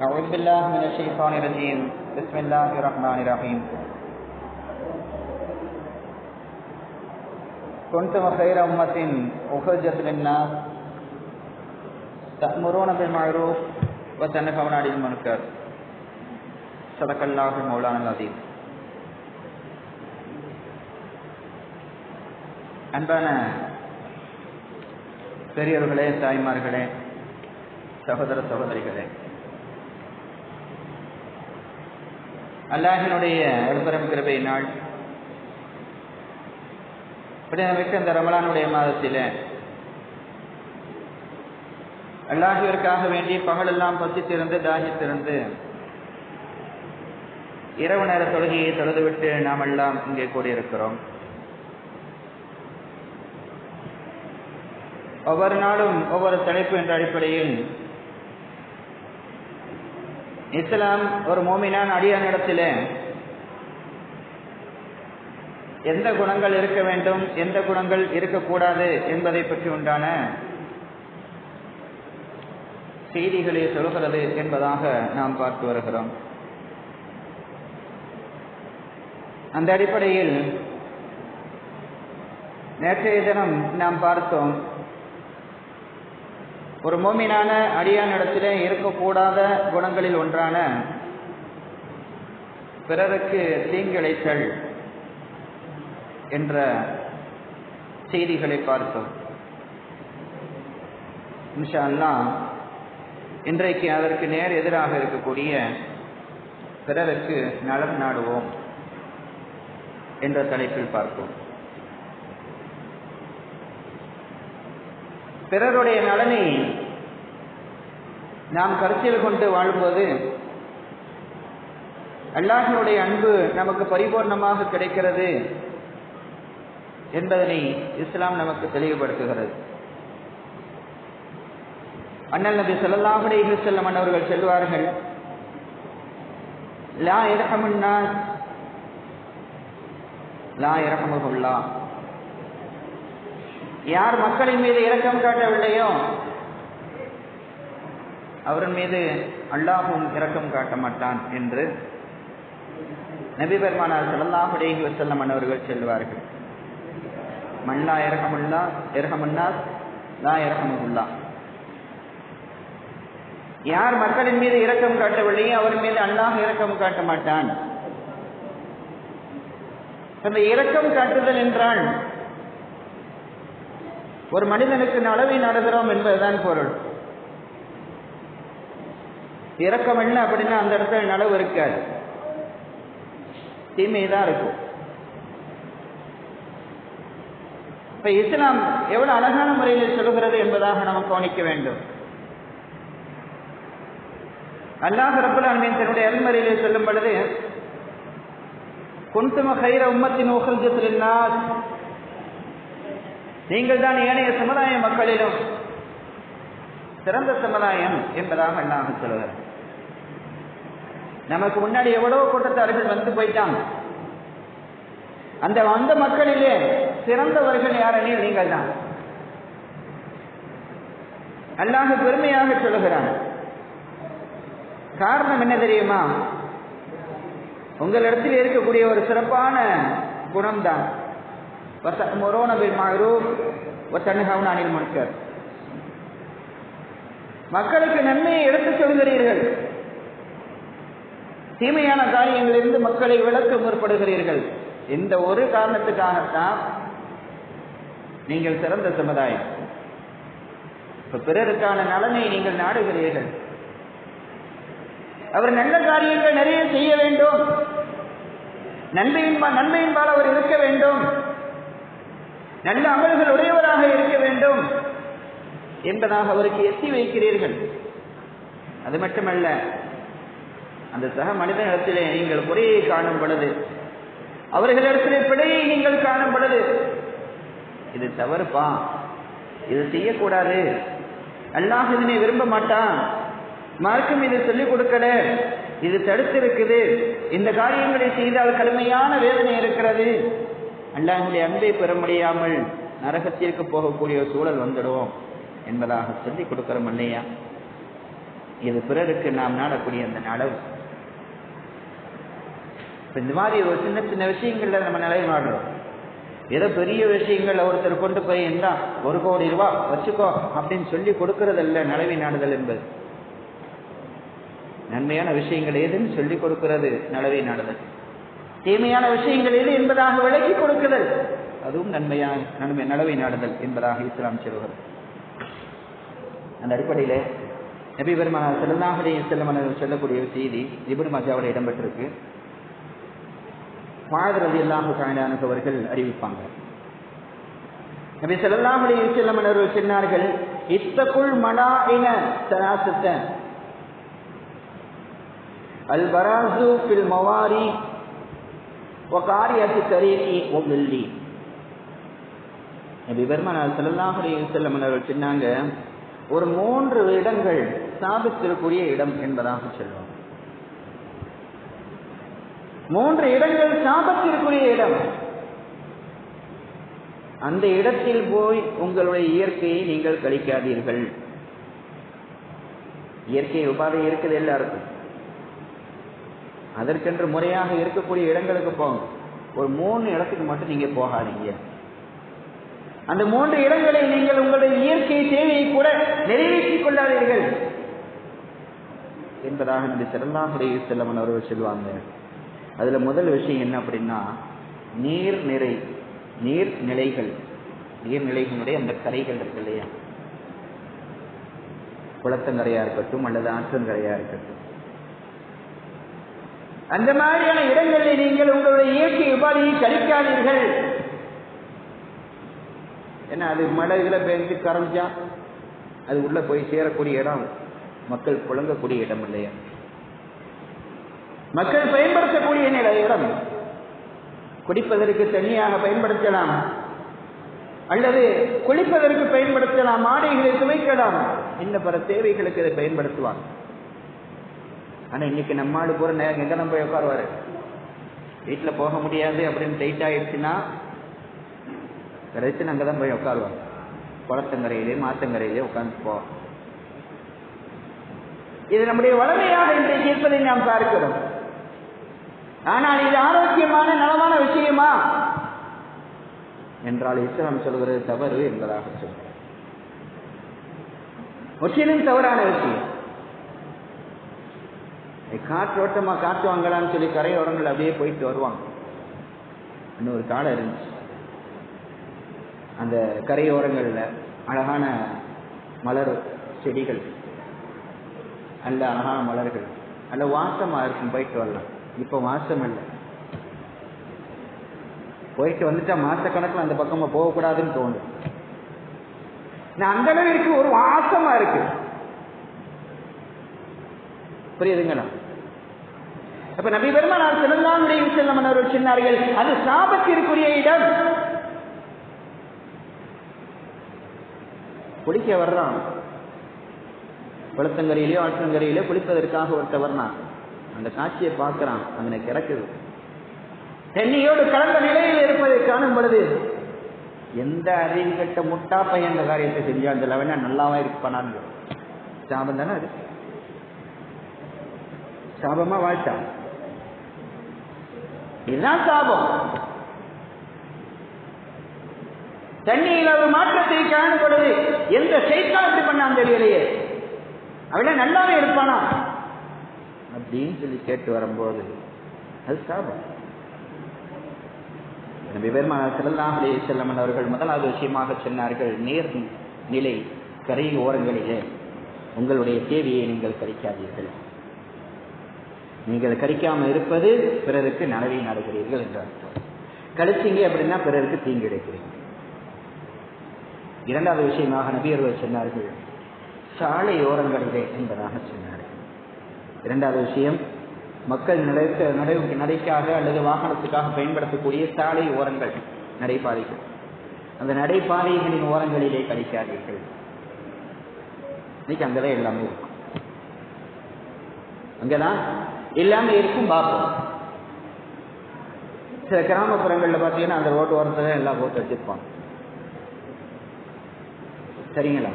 أعوذ بالله من الشيطان الرجيم بسم الله الرحمن الرحيم كنتم خير أمة أخرجت للناس تأمرون بالمعروف وتنهون عن المنكر صدق الله مولانا العظيم அன்பான பெரியவர்களே தாய்மார்களே சகோதர சகோதரிகளே அல்லாஹினுடைய அருபரம் கிருபை நாள் மிக்க இந்த ரமலானுடைய மாதத்தில் அல்லாஹிற்காக வேண்டி பகலெல்லாம் பசித்திருந்து தாகித்திருந்து இரவு நேர தொழுகையை தொழுதுவிட்டு நாம் எல்லாம் இங்கே கூடியிருக்கிறோம். ஒவ்வொரு நாளும் ஒவ்வொரு தலைப்பு என்ற அடிப்படையில் இஸ்லாம் ஒரு மோமினான் அடியானிடத்தில் எந்த குணங்கள் இருக்க வேண்டும் எந்த குணங்கள் இருக்கக்கூடாது என்பதை பற்றி உண்டான செய்திகளை சொல்கிறது என்பதாக நாம் பார்த்து வருகிறோம். அந்த அடிப்படையில் நேற்றைய தினம் நாம் பார்த்தோம் ஒரு மோமினான அடியானிடத்தில் இருக்கக்கூடாத குணங்களில் ஒன்றான பிறருக்கு தீங்கிழைத்தல் என்ற செய்திகளை பார்த்தோம். இன்ஷா அல்லா இன்றைக்கு அதற்கு நேர் எதிராக இருக்கக்கூடிய பிறருக்கு நலம் நாடுவோம் என்ற தலைப்பில் பார்ப்போம். பிறருடைய நலனை நாம் கருத்தில் கொண்டு வாழ்வது அல்லாஹனுடைய அன்பு நமக்கு பரிபூர்ணமாக கிடைக்கிறது என்பதனை இஸ்லாம் நமக்கு தெளிவுபடுத்துகிறது. அண்ணல் நபி சொல்லல்லாஹுடைய செல்லம் அவர்கள் செல்வார்கள் லா இரகமுன்னா லா இரஹமுல்லா யார் மக்களின் மீது இரக்கம் காட்டவில்லையோ அவரின் மீது அல்லாஹும் இரக்கம் காட்ட மாட்டான் என்று நபி பெருமானார் சல்லாஹுடைய வசல்லம் அவர்கள் செல்வார்கள். மல்லா இரகமுல்லா இரகமுல்லா லா இரகமுல்லா யார் மக்களின் மீது இரக்கம் காட்டவில்லையோ அவர் மீது அல்லாஹ் இரக்கம் காட்ட மாட்டான். அந்த இரக்கம் காட்டுதல் என்றால் ஒரு மனிதனுக்கு நலவை நாடுகிறோம் என்பதுதான் பொருள். இரக்கம் இல்லை அப்படின்னா அந்த இடத்துல நலவு இருக்காது. தீமை தான் இருக்கும். இப்ப இஸ்லாம் எவ்வளவு அழகான முறையில் சொல்லுகிறது என்பதாக நாம் கவனிக்க வேண்டும். அல்லாஹ் ரபுல் அலமீன் தன்னுடைய அல்மறையிலே சொல்லும் பொழுது குந்தும கைர உம்மத்தின் உகல்ஜத்தில் நீங்கள் தான் ஏனைய சமுதாய மக்களிலும் சிறந்த சமுதாயம் என்பதாக அல்லாஹ் சொல்லுகிறார் நமக்கு முன்னாடி எவ்வளவு கூட்டத்தார்கள் வந்து போயிட்டாங்க. அந்த வந்த மக்களிலே சிறந்தவர்கள் யாரெனில் நீங்கள் தான் அல்லாஹ் பெருமையாக சொல்லுகிறான் காரணம் என்ன தெரியுமா? உங்களிடத்தில் இருக்கக்கூடிய ஒரு சிறப்பான குணம்தான். وتأمرون بالمعروف وتنهون عن المنكر மக்களுக்கு நன்மையை எடுத்துச் சொல்கிறீர்கள் தீமையான காரியங்களிலிருந்து மக்களை விளக்க முற்படுகிறீர்கள் இந்த ஒரு காரணத்துக்காகத்தான் நீங்கள் சிறந்த சமுதாயம் இப்ப பிறருக்கான நலனை நீங்கள் நாடுகிறீர்கள் அவர் நல்ல காரியங்கள் நிறைய செய்ய வேண்டும் நன்மையின் நன்மையின்பால் அவர் இருக்க வேண்டும் நல்ல அமல்கள் உடையவராக இருக்க வேண்டும் என்பதாக அவருக்கு எத்தி வைக்கிறீர்கள். அது மட்டுமல்ல அந்த சக மனிதனிடத்திலே நீங்கள் குறையை காணும் பொழுது அவர்களிடத்திலே பிழையை நீங்கள் காணும் பொழுது இது தவறுப்பா? இது செய்யக்கூடாது. அல்லாஹ் இதனை விரும்ப மாட்டான். மார்க்கம் இது சொல்லிக் கொடுக்கல. இது தடுத்து இருக்குது இந்த காரியங்களை செய்தால் கடுமையான வேதனை இருக்கிறது. அல்லாஹுடைய அன்பை பெற முடியாமல் நரகத்திற்கு போகக்கூடிய சூழல் வந்துடுவோம் என்பதாக சொல்லிக் கொடுக்கிறோம் இல்லையா? இது பிறருக்கு நாம் நாடக்கூடிய அந்த நடவு. இப்ப இந்த மாதிரி ஒரு சின்ன சின்ன விஷயங்கள்ல நம்ம நிலை நாடுறோம் ஏதோ பெரிய விஷயங்கள் ஒருத்தர் கொண்டு போய் இருந்தா ஒரு கோடி ரூபா வச்சுக்கோ அப்படின்னு சொல்லி கொடுக்கறதல்ல நலவி நாடுதல் என்பது. நன்மையான விஷயங்கள் எதுன்னு சொல்லி கொடுக்கிறது நலவை நாடுதல். தீமையான விஷயங்கள் எது என்பதாக விளக்கி கொடுக்குதல் அதுவும் நன்மையான நன்மை நடவை நாடுதல் என்பதாக இஸ்லாம் சொல்கிறது அந்த அடிப்படையில நபி பெருமானார் செல்லாஹுடைய செல்லமன் சொல்லக்கூடிய செய்தி இபுன் மஜாவோட இடம்பெற்றிருக்கு. மாதரதி அல்லாஹு காண்டானவர்கள் அறிவிப்பாங்க. நபி செல்லாஹுடைய செல்லமன் அவர்கள் சொன்னார்கள் இத்தக்குள் மடா இன தராசத்த அல் பராசு பில் மவாரி وقارية الطريق وظل நபி பெருமானார் ஸல்லல்லாஹு அலைஹி வஸல்லம் அவர்கள் சொன்னாங்க ஒரு மூன்று இடங்கள் சாபித்திற்குரிய இடம் என்பதாக சொல்லுவோம் மூன்று இடங்கள் சாபத்திற்குரிய இடம் அந்த இடத்தில் போய் உங்களுடைய இயற்கையை நீங்கள் கழிக்காதீர்கள் இயற்கை உபாதை இருக்குது எல்லாருக்கும் அதற்கென்று முறையாக இருக்கக்கூடிய இடங்களுக்கு போங்க. ஒரு மூணு இடத்துக்கு மட்டும் நீங்க போகாதீங்க. அந்த மூன்று இடங்களை நீங்கள் உங்களுடைய இயற்கை தேவையை கூட நிறைவேற்றிக் கொள்ளாதீர்கள். என்பதாக இந்த சிறந்தாமுடைய செல்லவன் அவர்கள் சொல்லுவாங்க அதுல முதல் விஷயம் என்ன அப்படின்னா நீர் நிறை நீர் நிலைகள் நீர்நிலைகளுடைய அந்த கரைகள் இருக்கு இல்லையா? குளத்தங்கரையா இருக்கட்டும் அல்லது ஆற்றங்கரையா இருக்கட்டும். அந்த மாதிரியான இடங்களில் நீங்கள் உங்களுடைய இயற்கை உபாதையை கழிக்காதீர்கள். ஏன்னா அது மழை இதில் பெஞ்சு கரைஞ்சா அது உள்ள போய் சேரக்கூடிய இடம். மக்கள் புழங்கக்கூடிய இடம் இல்லையா? மக்கள் பயன்படுத்தக்கூடிய நில இடம். குடிப்பதற்கு தண்ணியாக பயன்படுத்தலாம். அல்லது குளிப்பதற்கு பயன்படுத்தலாம். ஆடைகளை துவைக்கலாம் இந்த பல தேவைகளுக்கு இதை பயன்படுத்துவாங்க ஆனா இன்னைக்கு நம்மாடு போற நேரம் எங்க நம்ம போய் உட்காருவாரு? வீட்டுல போக முடியாது அப்படின்னு டைட் ஆயிடுச்சுன்னா கடைசி அங்கே தான் போய் உட்காருவாங்க குளத்தங்கரையிலே மாத்தங்கரையிலே உட்காந்து போவோம் இது நம்முடைய வளமையாக இன்றைக்கு இருப்பதை நாம் பார்க்கிறோம். ஆனால் இது ஆரோக்கியமான நலமான விஷயமா? என்றால் இஸ்லாம் சொல்கிறது தவறு என்பதாக சொல்கிறேன். முற்றிலும் தவறான விஷயம். காற்றோட்டமா காற்று வாங்கலாம்னு சொல்லி கரையோரங்கள் அப்படியே போயிட்டு வருவாங்க. இன்னொரு காலம் இருந்துச்சு. அந்த கரையோரங்களில் அழகான மலர் செடிகள். நல்ல அழகான மலர்கள். நல்ல வாசமா இருக்கும் போயிட்டு வரலாம். இப்போ வாசம் இல்லை. போயிட்டு வந்துட்டா மாசக்கணக்கில் அந்த பக்கமா போகக்கூடாதுன்னு தோணும் நான் அந்த அளவிற்கு ஒரு வாசமா இருக்கு. புரியுதுங்களா? அப்ப நபி பெருமானார் செல்லலாம் செல்லம் அவர்கள் சொன்னார்கள் அது சாபத்திற்குரிய இடம். குளிக்க வர்றான். குளத்தங்கரையிலேயோ ஆற்றங்கரையிலோ குளிப்பதற்காக ஒருத்த வர்றான். அந்த காட்சியை பார்க்கிறான். அவனை கிடக்குது தண்ணியோடு கலந்த நிலையில் இருப்பதை காணும் பொழுது எந்த அறிவு கட்ட முட்டா பையன் அந்த காரியத்தை செஞ்சா அந்த லெவனா நல்லாவா இருப்பானான்னு சாபம் தானே அது? சாபமா வாழ்த்தா இதுதான் சாபம். தண்ணியில் ஒரு மாற்றத்தை காணப்படுது. எந்த சைத்தான் இப்படி பண்ணான் தெரியலையே. அவன நல்லாவே இருப்பானா? அப்படின்னு சொல்லி கேட்டு வரும்போது அது சாபம். பெருமானார் செல்லலாம் அலே செல்லமன் அவர்கள் முதலாவது விஷயமாக சொன்னார்கள் நேர் நிலை கரை ஓரங்களிலே உங்களுடைய தேவையை நீங்கள் கழிக்காதீர்கள் நீங்கள் கடிக்காமல் இருப்பது பிறருக்கு நனவை நடக்கிறீர்கள் என்று அர்த்தம். கழிச்சிங்க அப்படின்னா பிறருக்கு தீங்கு கிடைக்கிறீங்க இரண்டாவது விஷயமாக நபியர்கள் சொன்னார்கள் சாலை ஓரங்களிலே என்பதாக சொன்னார்கள். இரண்டாவது விஷயம் மக்கள் நடக்க நடை நடைக்காக அல்லது வாகனத்துக்காக பயன்படுத்தக்கூடிய சாலை ஓரங்கள் நடைபாதைகள். அந்த நடைபாதைகளின் ஓரங்களிலே கழிக்காதீர்கள் இன்னைக்கு அங்கதான் எல்லாமே இருக்கும். அங்கதான் இல்லாமல் இருக்கும் பார்ப்போம். சில கிராமப்புறங்களில் பார்த்தீங்கன்னா அந்த ரோட்டு ஓரத்துல எல்லாம் போட்டு வச்சிருப்பான் சரிங்களா?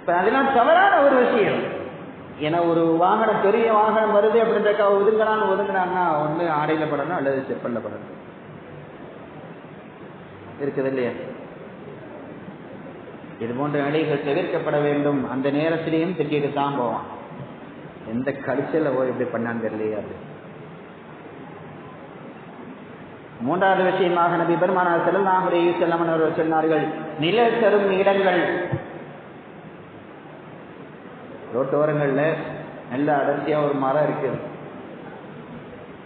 இப்ப அதெல்லாம் தவறான ஒரு விஷயம். ஏன்னா ஒரு வாகனம் பெரிய வாகனம் வருது அப்படின்றக்கா ஒதுங்கலான்னு ஒதுங்கினான்னா ஒன்று ஆடையில் படணும் அல்லது செப்பல்ல படணும். இருக்குது இல்லையா? இது போன்ற நிலைகள் தவிர்க்கப்பட வேண்டும். அந்த நேரத்திலையும் திட்டிட்டு தான் போவான். எந்த கடிச்சல போய் இப்படி பண்ணான்னு தெரியலையே அது மூன்றாவது விஷயமாக நபி பெருமானார் செல்லல்லாஹுடைய செல்லமன் அவர்கள் சொன்னார்கள் நிழல் தரும் இடங்கள். ரோட்டோரங்கள்ல நல்ல அடர்த்தியாக ஒரு மரம் இருக்குது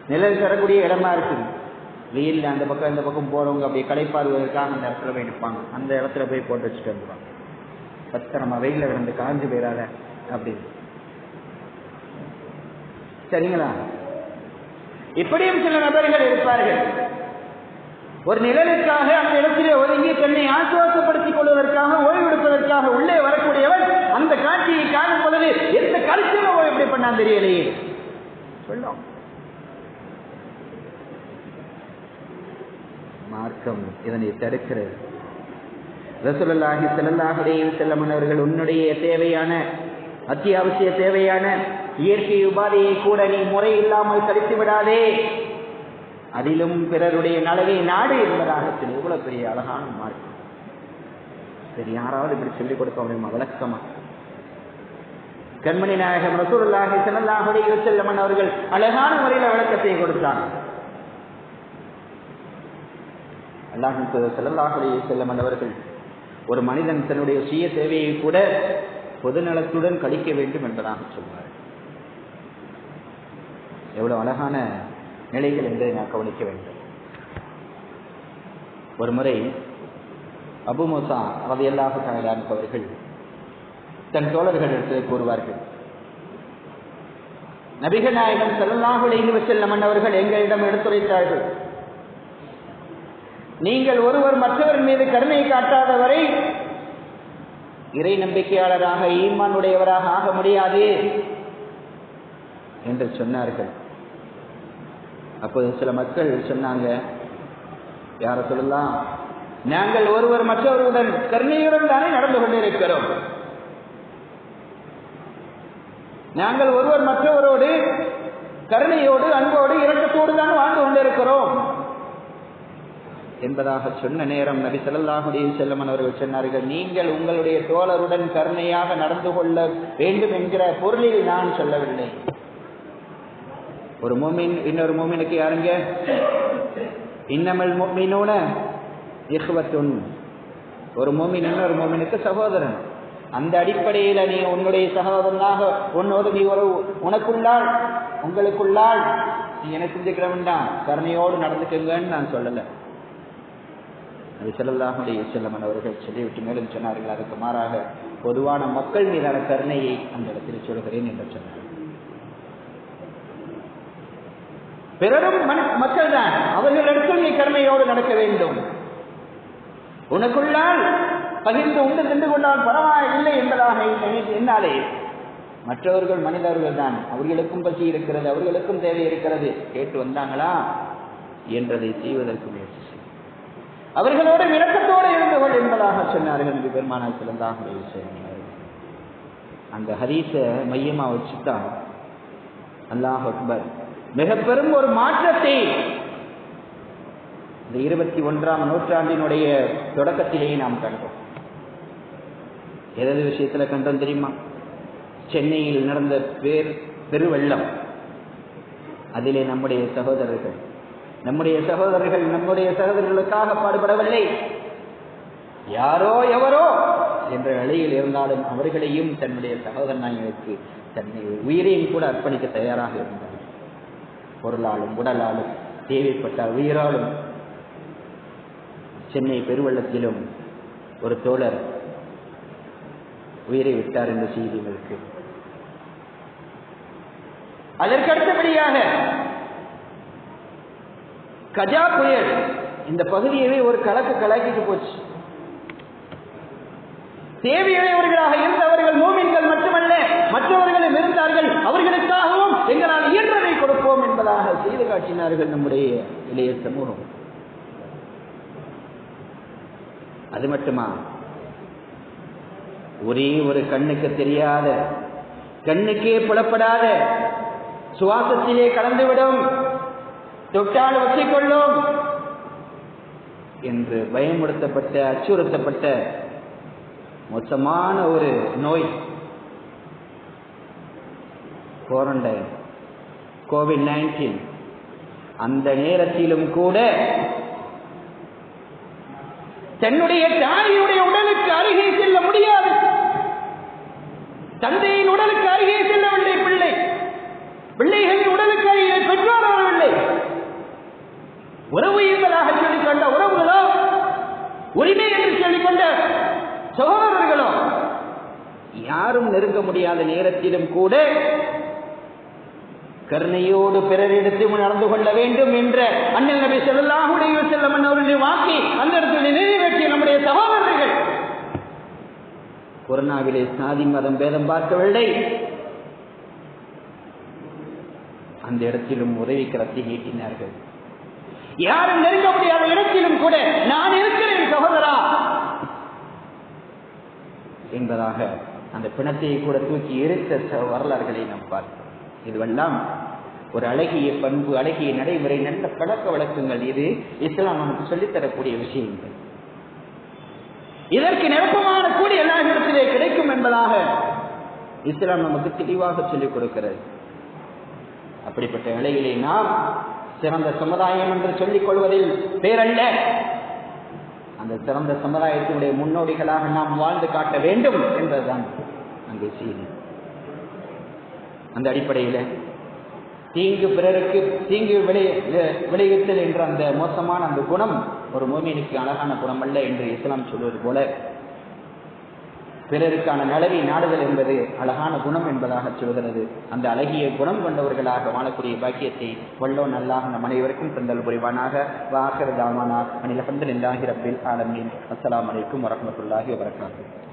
நிழல் தரக்கூடிய இடமா இருக்குது வெயில்ல அந்த பக்கம் இந்த பக்கம் போறவங்க அப்படியே கடைப்பாருவதற்காக அந்த இடத்துல போய் நிற்பாங்க. அந்த இடத்துல போய் போட்டு வச்சுட்டு வந்துடுவாங்க பத்திரமா வெயில கிடந்து காஞ்சு போயிடாத அப்படி சரிங்களா? இப்படியும் சில நபர்கள் இருப்பார்கள். ஒரு நிழலுக்காக அந்த இடத்திலே ஒதுங்கி தன்னை ஆசுவாசப்படுத்திக் கொள்வதற்காக ஓய்வெடுப்பதற்காக உள்ளே வரக்கூடியவர் அந்த காட்சியை காணும் பொழுது எந்த கருத்திலும் எப்படி பண்ணான் தெரியலையே. சொல்லும். மார்க்கம் இதனை தடுக்கிறது. ரசூலல்லாஹி செல்லல்லாஹுடைய செல்ல மன்னர்கள் உன்னுடைய தேவையான அத்தியாவசிய தேவையான இயற்கை உபாதையை கூட நீ முறை இல்லாமல் கழித்து விடாதே. அதிலும் பிறருடைய நலவை நாடு என்பதாக சொல்லி எவ்வளவு பெரிய அழகான மார்க்கம் சரி யாராவது இப்படி சொல்லிக் கொடுக்க முடியுமா? விளக்கமா? கண்மணி நாயகம் ரசூலுல்லாஹி ஸல்லல்லாஹு அலைஹி அவர்கள் அழகான முறையில் விளக்கத்தை கொடுத்தாங்க அல்லாஹின் செல்லல்லாஹுடைய அலைஹி அவர்கள் ஒரு மனிதன் தன்னுடைய சுய தேவையை கூட பொதுநலத்துடன் கழிக்க வேண்டும் என்பதாக சொல்வார்கள். எவ்வளவு அழகான நிலைகள் என்பதை நான் கவனிக்க வேண்டும். ஒரு முறை அபு மோசா ரதையல்லாக அவர்கள் தன் தோழர்களிடத்தில் கூறுவார்கள் நபிகள் நாயகம் செல்லல்லாஹு அலைஹி வஸல்லம் அவர்கள் எங்களிடம் எடுத்துரைத்தார்கள் நீங்கள் ஒருவர் மற்றவர் மீது கருணை காட்டாதவரை இறை நம்பிக்கையாளராக ஈமான் உடையவராக ஆக முடியாது என்று சொன்னார்கள். அப்போது சில மக்கள் சொன்னாங்க யார சொல்லலாம்? நாங்கள் ஒருவர் மற்றவருடன் கருணையுடன் தானே நடந்து கொண்டிருக்கிறோம். நாங்கள் ஒருவர் மற்றவரோடு கருணையோடு அன்போடு இரக்கத்தோடு தான் வாழ்ந்து கொண்டிருக்கிறோம். என்பதாக சொன்ன நேரம் நபி ஸல்லல்லாஹு செல்லமன் அவர்கள் சொன்னார்கள் நீங்கள் உங்களுடைய தோழருடன் கருணையாக நடந்து கொள்ள வேண்டும் என்கிற பொருளில் நான் சொல்லவில்லை. ஒரு மூமின் இன்னொரு மூமினுக்கு யாருங்க? இன்னமல் மூமினூன இஹ்வத்துன். ஒரு மூமின் இன்னொரு மூமினுக்கு சகோதரன். அந்த அடிப்படையில் நீ உன்னுடைய சகோதரனாக உன்னோடு நீ ஒரு உனக்குள்ளாள் உங்களுக்குள்ளாள் நீ என்ன செஞ்சுக்கிற கருணையோடு நடந்துக்கங்கன்னு நான் சொல்லலை. அது செல்லல்லாஹுடைய செல்லமன் அவர்கள் சொல்லிவிட்டு மேலும் சொன்னார்கள் அதுக்கு மாறாக பொதுவான மக்கள் மீதான கருணையை அந்த இடத்தில் சொல்கிறேன் என்று சொன்னார்கள். பிறரும் மக்கள் தான் அவர்களிடத்தில் நீ கடமையோடு நடக்க வேண்டும். உனக்குள்ளால் பகிர்ந்து உண்டு நின்று கொண்டால் பரவாயில்லை என்பதாக என்னாலே. மற்றவர்கள் மனிதர்கள் தான் அவர்களுக்கும் பசி இருக்கிறது அவர்களுக்கும் தேவை இருக்கிறது. கேட்டு வந்தாங்களா? என்றதை செய்வதற்கு முயற்சி செய்யும் அவர்களோடு விளக்கத்தோடு இருந்தவள் என்பதாக சொன்னார்கள் என்று பெருமானார் சிறந்தாக அந்த ஹதீஸ மையமா வச்சுதான் அல்லாஹ் அக்பர் மிக பெரும் ஒரு மாற்றத்தை. இந்த இருபத்தி ஒன்றாம் நூற்றாண்டினுடைய தொடக்கத்திலேயே நாம் கண்டோம். எதது விஷயத்துல கண்டோம் தெரியுமா? சென்னையில் நடந்த பேர் பெருவெள்ளம். அதிலே நம்முடைய சகோதரர்கள் நம்முடைய சகோதரர்கள் நம்முடைய சகோதரர்களுக்காக பாடுபடவில்லை. யாரோ எவரோ என்ற நிலையில் இருந்தாலும் அவர்களையும் தன்னுடைய சகோதரனாய்க்கு தன்னை உயிரையும் கூட அர்ப்பணிக்க தயாராக இருந்தார். பொருளாலும் உடலாலும் தேவைப்பட்டால் உயிராலும் சென்னை பெருவள்ளத்திலும் ஒரு தோழர் உயிரை விட்டார் என்ற செய்தி இருக்கு. அதற்கு அடுத்தபடியாக கஜா புயல் இந்த பகுதியவே ஒரு கலக்கு கலக்கிட்டு போச்சு. தேவையுடையவர்களாக இருந்தவர்கள் நீங்கள் மட்டுமல்ல மற்றவர்களும் இருந்தார்கள் அவர்களுக்காகவும் எங்களால் இயன்றதை கொடுப்போம் என்பதாக செய்து காட்டினார்கள் நம்முடைய இளைய சமூகம். அது மட்டுமா? ஒரே ஒரு கண்ணுக்கு தெரியாத கண்ணுக்கே புலப்படாத சுவாசத்திலே கலந்துவிடும் தொட்டால் ஒட்டிக்கொள்ளும் என்று பயமுறுத்தப்பட்ட அச்சுறுத்தப்பட்ட மொத்தமான ஒரு நோய். குவாரண்டைன் கோவிட் நைன்டீன் அந்த நேரத்திலும் கூட தன்னுடைய தாயினுடைய உடலுக்கு அருகே செல்ல முடியாது. தந்தையின் உடலுக்கு அருகே செல்லவில்லை பிள்ளை. பிள்ளைகளின் உடலுக்கு அருகே பெற்றோர் வரவில்லை. உறவு என்பதாக சொல்லிக்கொண்ட உறவுகளோ உரிமை என்று சொல்லிக்கொண்ட சகோதரர்களோ யாரும் நெருங்க முடியாத நேரத்திலும் கூட கருணையோடு பிறரிடத்து நடந்து கொள்ள வேண்டும் என்ற அண்ணல் நபி செல்லாஹுடைய செல்லம் வஸல்லம் அவருடைய வாக்கை அந்த இடத்தில் நிறைவேற்றிய நம்முடைய சகோதரர்கள். கொரோனாவிலே சாதி மதம் பேதம் பார்க்கவில்லை அந்த இடத்திலும் உதவி கரத்தை நீட்டினார்கள். யாரும் நெருங்க முடியாத இடத்திலும் கூட நான் இருக்கிறேன் சகோதரா. என்பதாக அந்த பிணத்தை கூட தூக்கி எரித்த வரலாறுகளை நாம் பார்த்தோம் இதுவெல்லாம் ஒரு அழகிய பண்பு அழகிய நடைமுறை நல்ல பழக்க வழக்கங்கள் இது. இஸ்லாம் நமக்கு சொல்லித்தரக்கூடிய விஷயங்கள். இதற்கு நிரப்பமான கூடி எல்லா இடத்திலே கிடைக்கும் என்பதாக இஸ்லாம் நமக்கு தெளிவாக சொல்லிக் கொடுக்கிறது. அப்படிப்பட்ட நிலையிலே நாம் சிறந்த சமுதாயம் என்று சொல்லிக் கொள்வதில் பேரல்ல. அந்த சிறந்த சமுதாயத்தினுடைய முன்னோடிகளாக நாம் வாழ்ந்து காட்ட வேண்டும் என்பதுதான் அங்கே செய்தி. அந்த அடிப்படையில். தீங்கு பிறருக்கு தீங்கு விளை விளைவித்தல் என்ற அந்த மோசமான அந்த குணம் ஒரு மோமினுக்கு அழகான குணம் அல்ல என்று இஸ்லாம் சொல்வது போல. பிறருக்கான நலவை நாடுதல் என்பது அழகான குணம் என்பதாக சொல்கிறது. அந்த அழகிய குணம் கொண்டவர்களாக வாழக்கூடிய பாக்கியத்தை வல்லோ நல்லாக நம் அனைவருக்கும் தந்தல் புரிவானாக. வாகர் தாமானா அனில் அஹமதுல்லாஹி ரப்பில் ஆலமீன். அஸ்லாம் அலைக்கும் வரஹ்மத்துல்லாஹி வபரகாத்துஹு